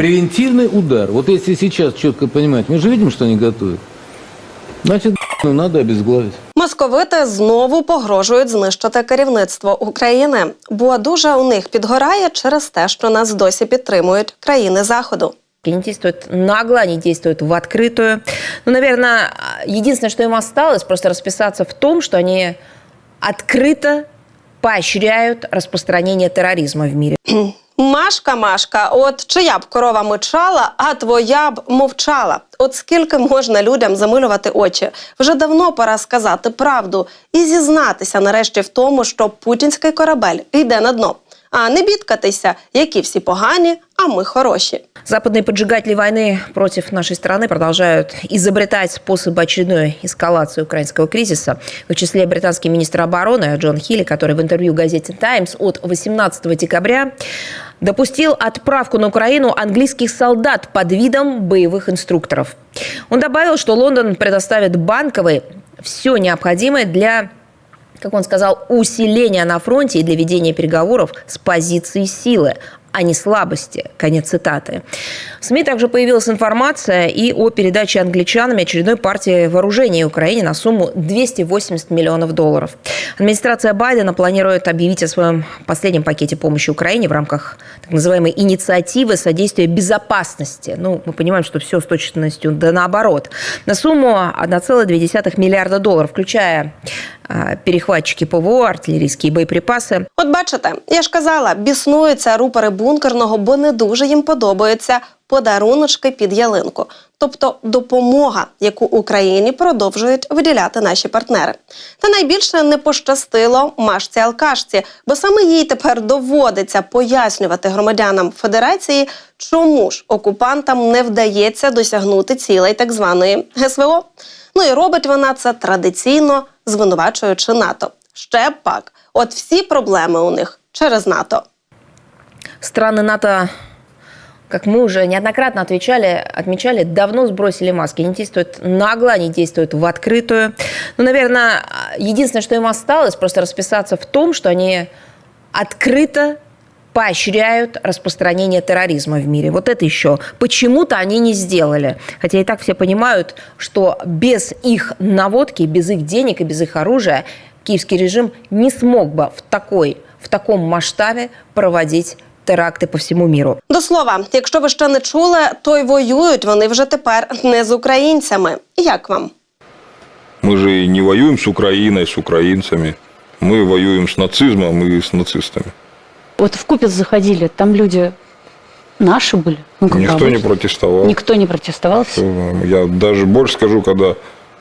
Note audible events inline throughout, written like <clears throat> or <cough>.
Превентивный удар. Вот если сейчас четко понимать, мы же видим, что они готовят. Значит, <laughs> ну, надо обезглавить. Московити знову погрожують знищити керівництво України, бо дуже у них підгорає через те, що нас досі підтримують країни заходу. Они действуют нагло, они действуют в открытую. Ну, наверное, единственное, что им осталось, просто расписаться в том, что они открыто поощряют распространение терроризма в мире. <clears throat> Машка, Машка, от чия б корова мичала, а твоя б мовчала. От скільки можна людям замилювати очі? Вже давно пора сказати правду і зізнатися нарешті в тому, що путінський корабель йде на дно. А не бідкатися, які всі погані, а ми хороші. Западные поджигатели войны против нашей страны продолжают изобретать способы очередной эскалации украинского кризиса. В их числе британский министр обороны Джон Хилли, который в интервью газете «Таймс» от 18 декабря допустил отправку на Украину английских солдат под видом боевых инструкторов. Он добавил, что Лондон предоставит банковой все необходимое для как он сказал, усиления на фронте и для ведения переговоров с позиции силы, а не слабости. Конец цитаты. В СМИ также появилась информация и о передаче англичанами очередной партии вооружений Украине на сумму 280 миллионов долларов. Администрация Байдена планирует объявить о своем последнем пакете помощи Украине в рамках так называемой инициативы содействия безопасности. Ну, мы понимаем, что все с точностью да наоборот. На сумму 1,2 миллиарда долларов, включая а, перехватчики ПВО, артиллерийские боеприпасы. От бачите, я ж казала, біснуються рупори бункерного, бо не дуже їм подобаються подаруночки під ялинку, тобто допомога, яку Україні продовжують виділяти наші партнери. Та найбільше не пощастило Машці Алкашці, бо саме їй тепер доводиться пояснювати громадянам Федерації, чому ж окупантам не вдається досягнути цілей так званої ГСВО. Ну і робить вона це традиційно, звинувачуючи НАТО. Ще пак, от всі проблеми у них через НАТО. Страны НАТО, как мы уже неоднократно отвечали, отмечали, давно сбросили маски. Они действуют нагло, они действуют в открытую. Ну, наверное, единственное, что им осталось, просто расписаться в том, что они открыто поощряют распространение терроризма в мире. Вот это еще почему-то они не сделали. Хотя и так все понимают, что без их наводки, без их денег и без их оружия киевский режим не смог бы в, такой, в таком масштабе проводить теракти по всьому міру. До слова, якщо ви ще не чули, то й воюють вони вже тепер не з українцями. Як вам? Мы же не воюем с Украиной, с украинцами. Мы воюем с нацизмом и с нацистами. Вот в Купец заходили, там люди наши были. Ну, как Никто не обычно. протестовал. Никто не протестовал. Я даже больше скажу, когда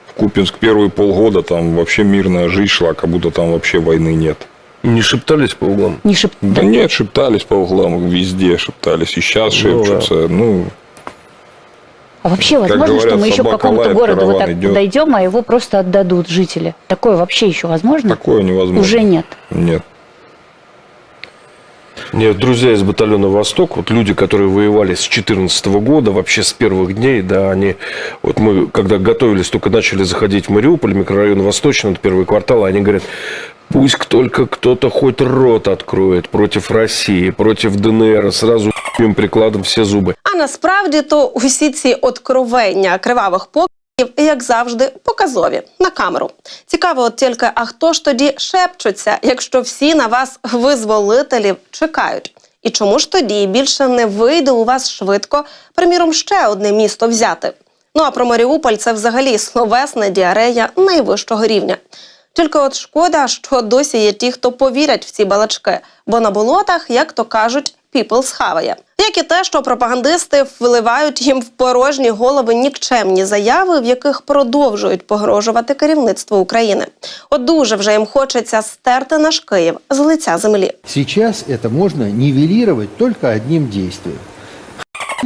в Купинск первые полгода там вообще мирная жизнь шла, как будто там вообще войны нет. Не шептались по углам? Не шеп... Да нет, шептались по углам, везде шептались. И сейчас Ну, шепчутся. Ну, А вообще возможно, говорят, что мы еще к собака какому-то лает, городу вот так идет. дойдем, а его просто отдадут жители? Такое вообще еще возможно? такое невозможно. Уже нет. Нет. Нет, друзья из батальона «Восток», вот люди, которые воевали с 2014 года, вообще с первых дней, да, они, вот мы, когда готовились, только начали заходить в Мариуполь, микрорайон Восточный, это первый квартал, они говорят, пусть только кто-то хоть рот откроет против России, против ДНР, сразу им прикладом все зубы. А насправді то усі ці откровення кривавих покидів, як завжди, показові на камеру. Цікаво, от тільки, а хто ж тоді шепчуться, якщо всі на вас визволителів чекають? І чому ж тоді більше не вийде у вас швидко, приміром, ще одне місто взяти? Ну а про Маріуполь це взагалі словесна діарея найвищого рівня. Тільки от шкода, що досі є ті, хто повірять в ці балачки, бо на болотах, як то кажуть, people схаває. Як і те, що пропагандисти виливають їм в порожні голови нікчемні заяви, в яких продовжують погрожувати керівництво України. От дуже вже їм хочеться стерти наш Київ з лиця землі. Сейчас это можно нивелировать только одним действием.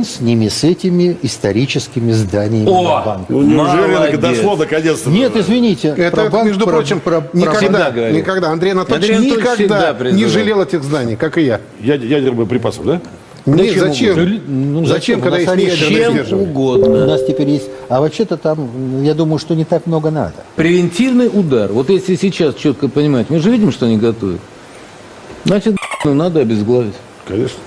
С ними, с этими историческими зданиями на банках. Ну, неужели Молодец. дошло наконец-то? Нет, извините. Это, про банк, между про- прочим, про- про никогда, говорил. никогда. Андрей Анатольевич Андрей Анатольевич никогда не жалел этих зданий, как и я. Ядерных боеприпасов, да? Нет, Зачем зачем? угодно? Ну, зачем, У когда есть они неядерное Чем сдерживание? У угодно. нас теперь есть. А вообще-то там, ну, я думаю, что не так много надо. Превентивный удар. Вот если сейчас четко понимать, мы же видим, что они готовят. Значит, ну, надо обезглавить. Конечно.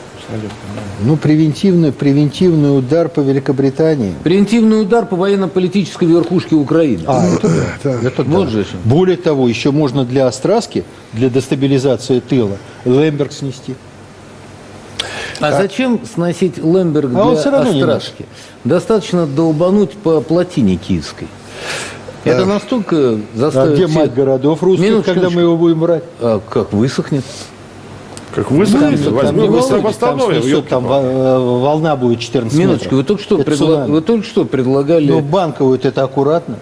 Ну, превентивный, превентивный удар по Великобритании. Превентивный удар по военно-политической верхушке Украины. А, это да. Это да. Вот же. Более того, еще можно для Остраски, для дестабилизации тыла, Лемберг снести. А зачем сносить Лемберг для А не Острашки? Достаточно долбануть по плотине киевской. Это настолько А заставит... где всех- мать городов русских, Минуточку, когда мы его будем брать? А как высохнет? Как высохнет, Там возьмем не и высохнет, там восстановим. снесет, там ёлки-палки. во- э, волна будет 14 Минуточку, вы метров. только что, Это предла- цунами. вы только что предлагали... Ну, банковую это аккуратно.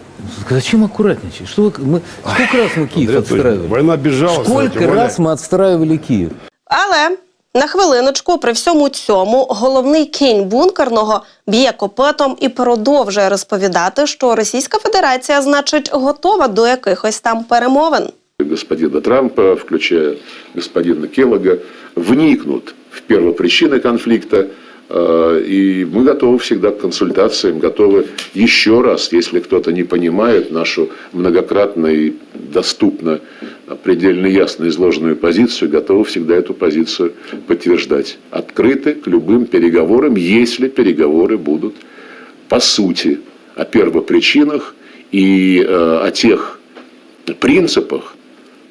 Зачем аккуратничать? Что вы... мы... Сколько раз мы Киев Андрей Анатольевич, отстраивали? Война безжалостна. Сколько тем более. раз мы отстраивали Киев? Але на хвилиночку, при всьому цьому, головний кінь бункерного б'є копитом і продовжує розповідати, що Російська Федерація, значить, готова до якихось там перемовин. Господина Трампа, включая господина Келлога, вникнут в первопричины конфликта. э, И мы готовы всегда к консультациям, готовы еще раз, если кто-то не понимает нашу многократно и доступно, предельно ясно изложенную позицию, готовы всегда эту позицию подтверждать. Открыты к любым переговорам, если переговоры будут по сути о первопричинах и э, о тех принципах,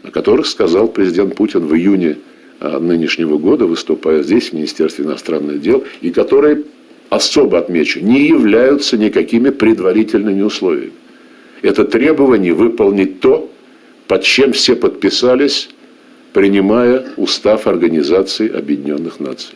о которых сказал президент Путин в июне а, нынешнего года, выступая здесь, в Министерстве иностранных дел, и которые, особо отмечу, не являются никакими предварительными условиями. Это требование выполнить то, под чем все подписались, принимая устав Организации Объединенных Наций.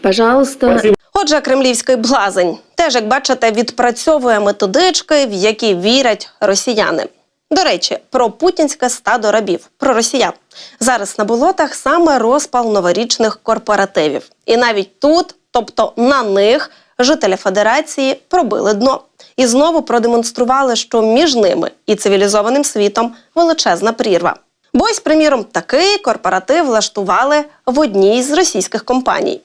Пожалуйста. Отже, кремлівський блазень теж, як бачите, відпрацьовує методички, в які вірять росіяни. До речі, про путінське стадо рабів, про росіян. Зараз на болотах саме розпал новорічних корпоративів. І навіть тут, тобто на них, жителі Федерації пробили дно. І знову продемонстрували, що між ними і цивілізованим світом величезна прірва. Бо ось, приміром, такий корпоратив влаштували в одній з російських компаній.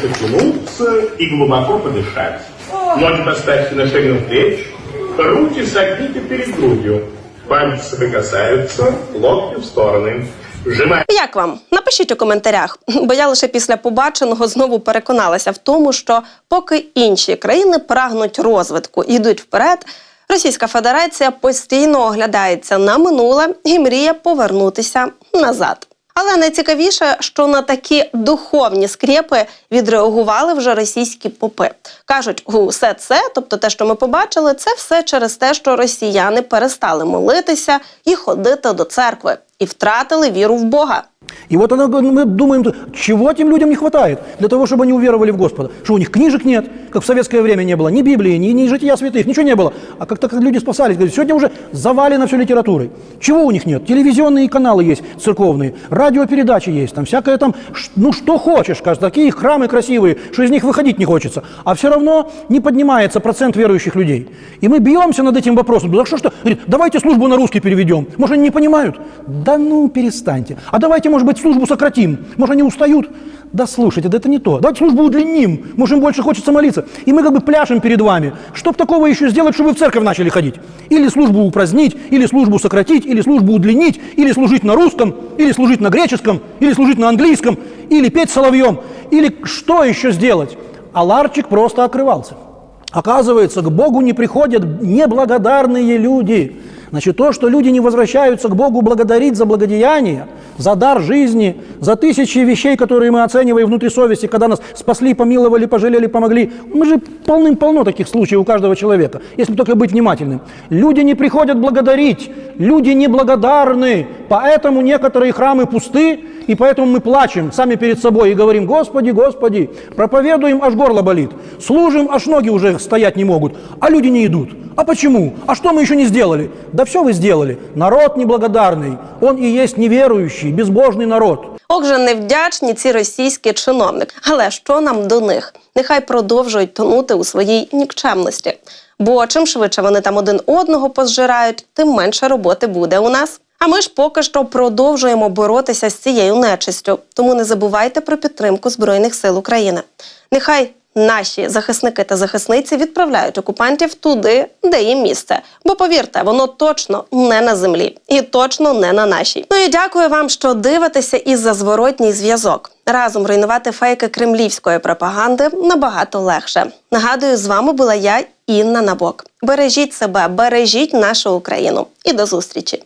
потянуться и глубоко подышать. Ноги поставьте на ширину плеч, руки согните перед грудью. Пальцы соприкасаются, локти в стороны. Сжимайте Як вам? Напишіть у коментарях, бо я лише після побаченого знову переконалася в тому, що поки інші країни прагнуть розвитку і йдуть вперед, Російська Федерація постійно оглядається на минуле і мріє повернутися назад. Але найцікавіше, що на такі духовні скрепи відреагували вже російські попи. кажуть, усе це, тобто те, що ми побачили, це все через те, що росіяни перестали молитися і ходити до церкви і втратили віру в Бога. И вот она, мы думаем, чего этим людям не хватает для того, чтобы они уверовали в Господа? Что у них книжек нет, как в советское время не было, ни Библии, ни, ни жития святых, ничего не было. А как-то как люди спасались. Говорят, сегодня уже завалено все литературой. Чего у них нет? Телевизионные каналы есть церковные, радиопередачи есть, там всякое там, ну что хочешь, кажется, такие храмы красивые, что из них выходить не хочется. А все равно не поднимается процент верующих людей. И мы бьемся над этим вопросом. Да что что? Говорит, давайте службу на русский переведем. Может, они не понимают? Да ну, перестаньте. А давайте, может быть, службу сократим. Может, они устают? Да слушайте, да это не то. Давайте службу удлиним. Может, им больше хочется молиться. И мы как бы пляшем перед вами. Чтоб такого еще сделать, чтобы вы в церковь начали ходить? Или службу упразднить, или службу сократить, или службу удлинить, или служить на русском, или служить на греческом, или служить на английском, или петь соловьем, или что еще сделать? А ларчик просто открывался. Оказывается, к Богу не приходят неблагодарные люди. Значит, то, что люди не возвращаются к Богу благодарить за благодеяние, за дар жизни, за тысячи вещей, которые мы оцениваем внутри совести, когда нас спасли, помиловали, пожалели, помогли. Мы же полным-полно таких случаев у каждого человека, если только быть внимательным. Люди не приходят благодарить, люди неблагодарны, поэтому некоторые храмы пусты, и поэтому мы плачем сами перед собой и говорим, Господи, Господи, проповедуем, аж горло болит, служим, аж ноги уже стоять не могут, а люди не идут. А почему? А что мы еще не сделали? Да все вы сделали. Народ неблагодарный, он и есть неверующий, безбожный народ. Ох же невдячні ці російські чиновники. Але що нам до них? Нехай продовжують тонути у своїй нікчемності. Бо чим швидше вони там один одного позжирають, тим менше роботи буде у нас. А ми ж поки що продовжуємо боротися з цією нечистю. Тому не забувайте про підтримку Збройних сил України. Нехай наші захисники та захисниці відправляють окупантів туди, де їм місце. Бо повірте, воно точно не на землі і точно не на нашій. Ну і дякую вам, що дивитеся із за зворотній зв'язок. Разом руйнувати фейки кремлівської пропаганди набагато легше. Нагадую, з вами була я, Інна Набок. Бережіть себе, бережіть нашу Україну і до зустрічі.